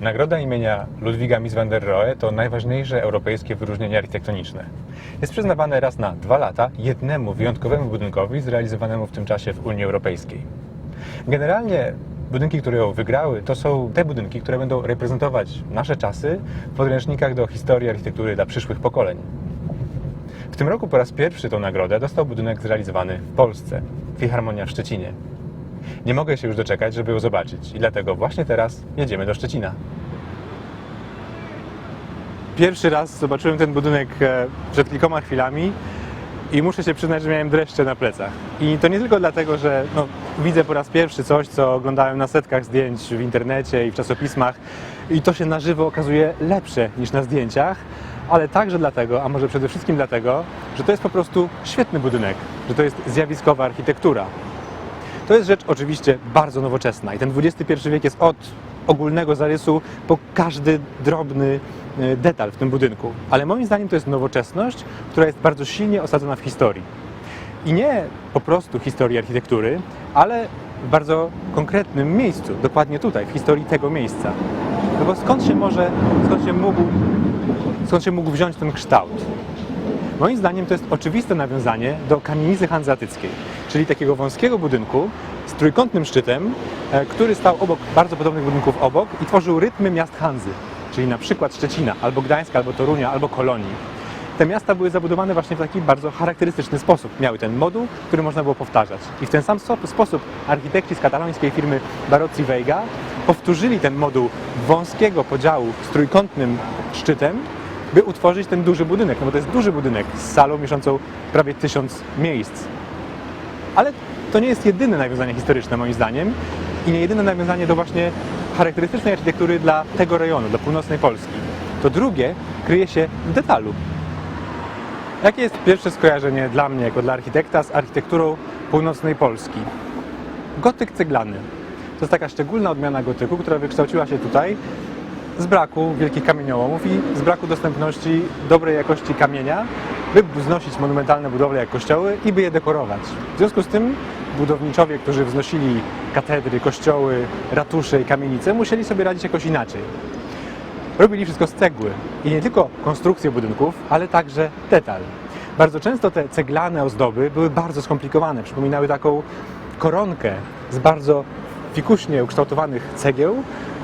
Nagroda imienia Ludwiga Mies van der Rohe to najważniejsze europejskie wyróżnienie architektoniczne. Jest przyznawane raz na dwa lata jednemu wyjątkowemu budynkowi zrealizowanemu w tym czasie w Unii Europejskiej. Generalnie budynki, które ją wygrały, to są te budynki, które będą reprezentować nasze czasy w podręcznikach do historii architektury dla przyszłych pokoleń. W tym roku po raz pierwszy tą nagrodę dostał budynek zrealizowany w Polsce, Filharmonia w Szczecinie. Nie mogę się już doczekać, żeby ją zobaczyć i dlatego właśnie teraz jedziemy do Szczecina. Pierwszy raz zobaczyłem ten budynek e, przed kilkoma chwilami i muszę się przyznać, że miałem dreszcze na plecach. I to nie tylko dlatego, że no, widzę po raz pierwszy coś, co oglądałem na setkach zdjęć w internecie i w czasopismach i to się na żywo okazuje lepsze niż na zdjęciach, ale także dlatego, a może przede wszystkim dlatego, że to jest po prostu świetny budynek, że to jest zjawiskowa architektura. To jest rzecz oczywiście bardzo nowoczesna i ten XXI wiek jest od ogólnego zarysu po każdy drobny e, detal w tym budynku. Ale moim zdaniem to jest nowoczesność, która jest bardzo silnie osadzona w historii. I nie po prostu historii architektury, ale w bardzo konkretnym miejscu, dokładnie tutaj, w historii tego miejsca. No bo skąd się może, skąd się mógł, skąd się mógł wziąć ten kształt? Moim zdaniem to jest oczywiste nawiązanie do kamienicy hanzeatyckiej, czyli takiego wąskiego budynku z trójkątnym szczytem, e, który stał obok bardzo podobnych budynków obok i tworzył rytmy miast Hanzy, czyli na przykład Szczecina, albo Gdańska, albo Torunia, albo Kolonii. Te miasta były zabudowane właśnie w taki bardzo charakterystyczny sposób. Miały ten moduł, który można było powtarzać. I w ten sam sposób architekci z katalońskiej firmy Barozzi Veiga powtórzyli ten moduł wąskiego podziału z trójkątnym szczytem, by utworzyć ten duży budynek, no bo to jest duży budynek z salą mieszczącą prawie tysiąc miejsc. Ale to nie jest jedyne nawiązanie historyczne moim zdaniem i nie jedyne nawiązanie do właśnie charakterystycznej architektury dla tego rejonu, dla północnej Polski. To drugie kryje się w detalu. Jakie jest pierwsze skojarzenie dla mnie, jako dla architekta, z architekturą północnej Polski? Gotyk ceglany. To jest taka szczególna odmiana gotyku, która wykształciła się tutaj z braku wielkich kamieniołomów i z braku dostępności dobrej jakości kamienia, by wznosić monumentalne budowle jak kościoły i by je dekorować. W związku z tym budowniczowie, którzy wznosili katedry, kościoły, ratusze i kamienice, musieli sobie radzić jakoś inaczej. Robili wszystko z cegły i nie tylko konstrukcję budynków, ale także detal. Bardzo często te ceglane ozdoby były bardzo skomplikowane, przypominały taką koronkę z bardzo fikuśnie ukształtowanych cegieł,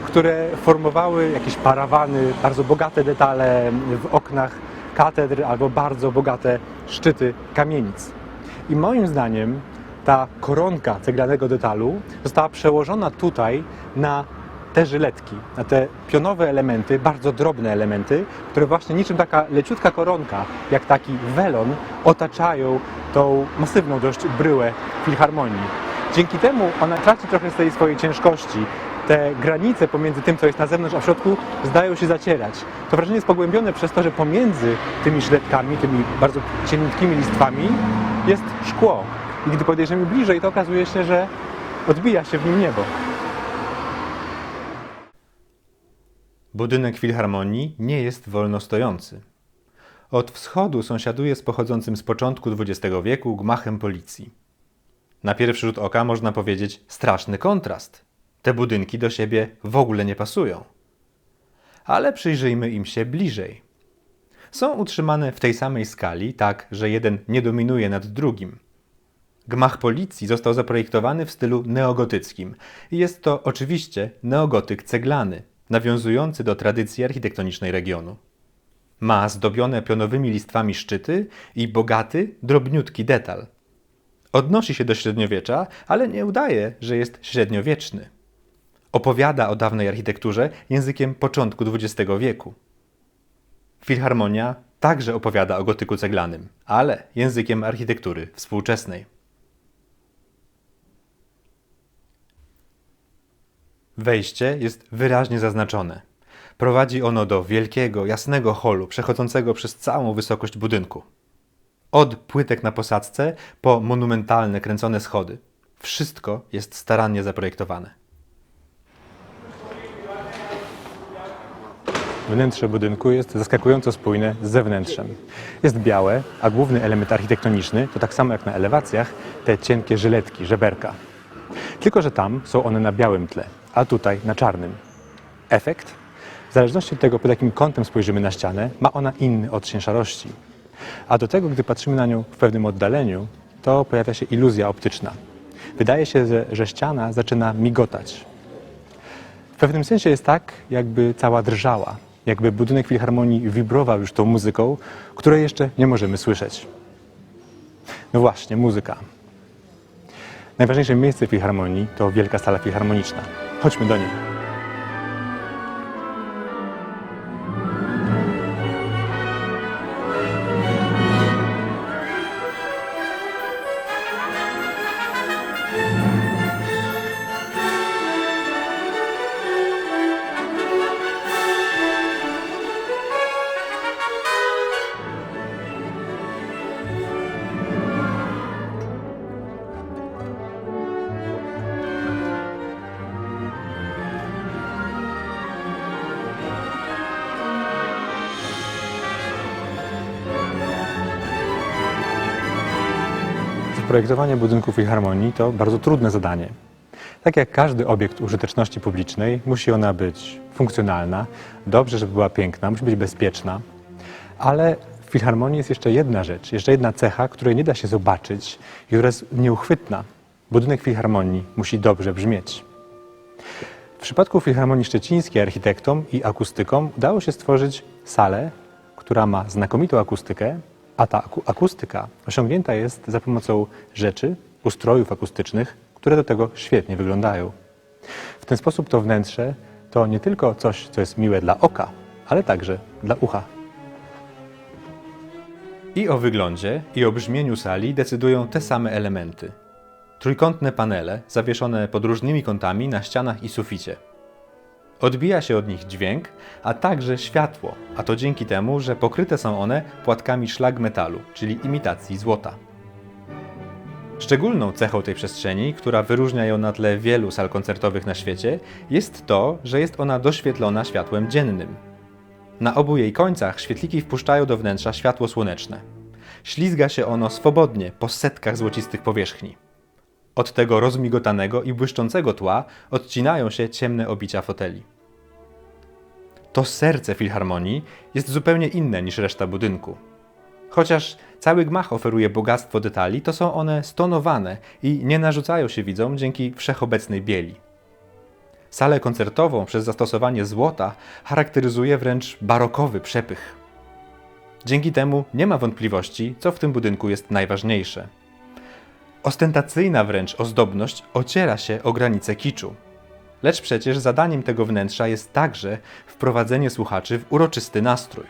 które formowały jakieś parawany, bardzo bogate detale w oknach katedr albo bardzo bogate szczyty kamienic. I moim zdaniem ta koronka ceglanego detalu została przełożona tutaj na te żyletki, na te pionowe elementy, bardzo drobne elementy, które właśnie niczym taka leciutka koronka, jak taki welon, otaczają tą masywną dość bryłę filharmonii. Dzięki temu ona traci trochę z tej swojej ciężkości. Te granice pomiędzy tym, co jest na zewnątrz, a w środku zdają się zacierać. To wrażenie jest pogłębione przez to, że pomiędzy tymi żyletkami, tymi bardzo cieniutkimi listwami jest szkło. I gdy podejrzymy bliżej, to okazuje się, że odbija się w nim niebo. Budynek Filharmonii nie jest wolno stojący. Od wschodu sąsiaduje z pochodzącym z początku XX wieku gmachem policji. Na pierwszy rzut oka można powiedzieć straszny kontrast. Te budynki do siebie w ogóle nie pasują. Ale przyjrzyjmy im się bliżej. Są utrzymane w tej samej skali, tak że jeden nie dominuje nad drugim. Gmach policji został zaprojektowany w stylu neogotyckim i jest to oczywiście neogotyk ceglany, nawiązujący do tradycji architektonicznej regionu. Ma zdobione pionowymi listwami szczyty i bogaty, drobniutki detal. Odnosi się do średniowiecza, ale nie udaje, że jest średniowieczny. Opowiada o dawnej architekturze językiem początku XX wieku. Filharmonia także opowiada o gotyku ceglanym, ale językiem architektury współczesnej. Wejście jest wyraźnie zaznaczone. Prowadzi ono do wielkiego, jasnego holu przechodzącego przez całą wysokość budynku. Od płytek na posadzce po monumentalne kręcone schody. Wszystko jest starannie zaprojektowane. Wnętrze budynku jest zaskakująco spójne z zewnętrzem. Jest białe, a główny element architektoniczny to tak samo jak na elewacjach te cienkie żyletki, żeberka. Tylko, że tam są one na białym tle, a tutaj na czarnym. Efekt? W zależności od tego, pod jakim kątem spojrzymy na ścianę, ma ona inny odcień szarości. A do tego, gdy patrzymy na nią w pewnym oddaleniu, to pojawia się iluzja optyczna. Wydaje się, że, że ściana zaczyna migotać. W pewnym sensie jest tak, jakby cała drżała, jakby budynek filharmonii wibrował już tą muzyką, której jeszcze nie możemy słyszeć. No właśnie, muzyka. Najważniejsze miejsce filharmonii to wielka sala filharmoniczna. Chodźmy do niej. Projektowanie budynku filharmonii to bardzo trudne zadanie. Tak jak każdy obiekt użyteczności publicznej, musi ona być funkcjonalna, dobrze, żeby była piękna, musi być bezpieczna, ale w filharmonii jest jeszcze jedna rzecz, jeszcze jedna cecha, której nie da się zobaczyć i która jest nieuchwytna. Budynek filharmonii musi dobrze brzmieć. W przypadku Filharmonii Szczecińskiej architektom i akustykom udało się stworzyć salę, która ma znakomitą akustykę, a ta aku- akustyka osiągnięta jest za pomocą rzeczy, ustrojów akustycznych, które do tego świetnie wyglądają. W ten sposób to wnętrze to nie tylko coś, co jest miłe dla oka, ale także dla ucha. I o wyglądzie, i o brzmieniu sali decydują te same elementy. Trójkątne panele zawieszone pod różnymi kątami na ścianach i suficie. Odbija się od nich dźwięk, a także światło, a to dzięki temu, że pokryte są one płatkami szlag metalu, czyli imitacji złota. Szczególną cechą tej przestrzeni, która wyróżnia ją na tle wielu sal koncertowych na świecie, jest to, że jest ona doświetlona światłem dziennym. Na obu jej końcach świetliki wpuszczają do wnętrza światło słoneczne. Ślizga się ono swobodnie po setkach złocistych powierzchni. Od tego rozmigotanego i błyszczącego tła odcinają się ciemne obicia foteli. To serce filharmonii jest zupełnie inne niż reszta budynku. Chociaż cały gmach oferuje bogactwo detali, to są one stonowane i nie narzucają się widzom dzięki wszechobecnej bieli. Salę koncertową przez zastosowanie złota charakteryzuje wręcz barokowy przepych. Dzięki temu nie ma wątpliwości, co w tym budynku jest najważniejsze. Ostentacyjna wręcz ozdobność ociera się o granice kiczu. Lecz przecież zadaniem tego wnętrza jest także wprowadzenie słuchaczy w uroczysty nastrój.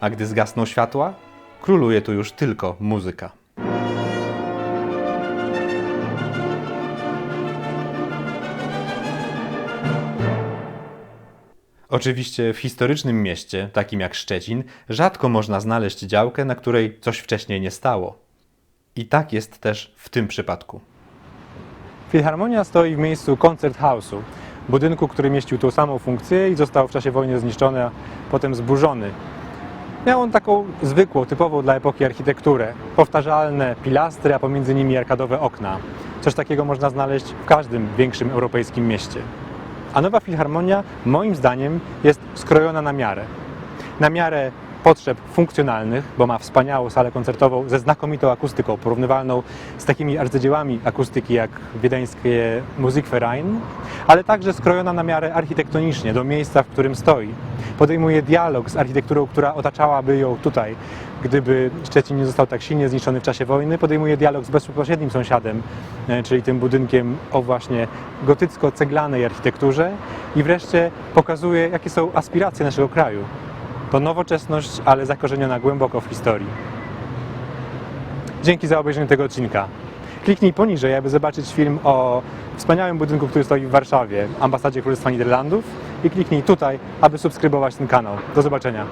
A gdy zgasną światła, króluje tu już tylko muzyka. Oczywiście w historycznym mieście, takim jak Szczecin, rzadko można znaleźć działkę, na której coś wcześniej nie stało. I tak jest też w tym przypadku. Filharmonia stoi w miejscu Concert House'u, budynku, który mieścił tą samą funkcję i został w czasie wojny zniszczony, a potem zburzony. Miał on taką zwykłą, typową dla epoki architekturę. Powtarzalne pilastry, a pomiędzy nimi arkadowe okna. Coś takiego można znaleźć w każdym większym europejskim mieście. A nowa filharmonia, moim zdaniem, jest skrojona na miarę. Na miarę potrzeb funkcjonalnych, bo ma wspaniałą salę koncertową ze znakomitą akustyką, porównywalną z takimi arcydziełami akustyki jak wiedeńskie Musikverein, ale także skrojona na miarę architektonicznie do miejsca, w którym stoi. Podejmuje dialog z architekturą, która otaczałaby ją tutaj. Gdyby Szczecin nie został tak silnie zniszczony w czasie wojny, podejmuje dialog z bezpośrednim sąsiadem, e, czyli tym budynkiem o właśnie gotycko-ceglanej architekturze i wreszcie pokazuje, jakie są aspiracje naszego kraju. To nowoczesność, ale zakorzeniona głęboko w historii. Dzięki za obejrzenie tego odcinka. Kliknij poniżej, aby zobaczyć film o wspaniałym budynku, który stoi w Warszawie, ambasadzie Królestwa Niderlandów i kliknij tutaj, aby subskrybować ten kanał. Do zobaczenia.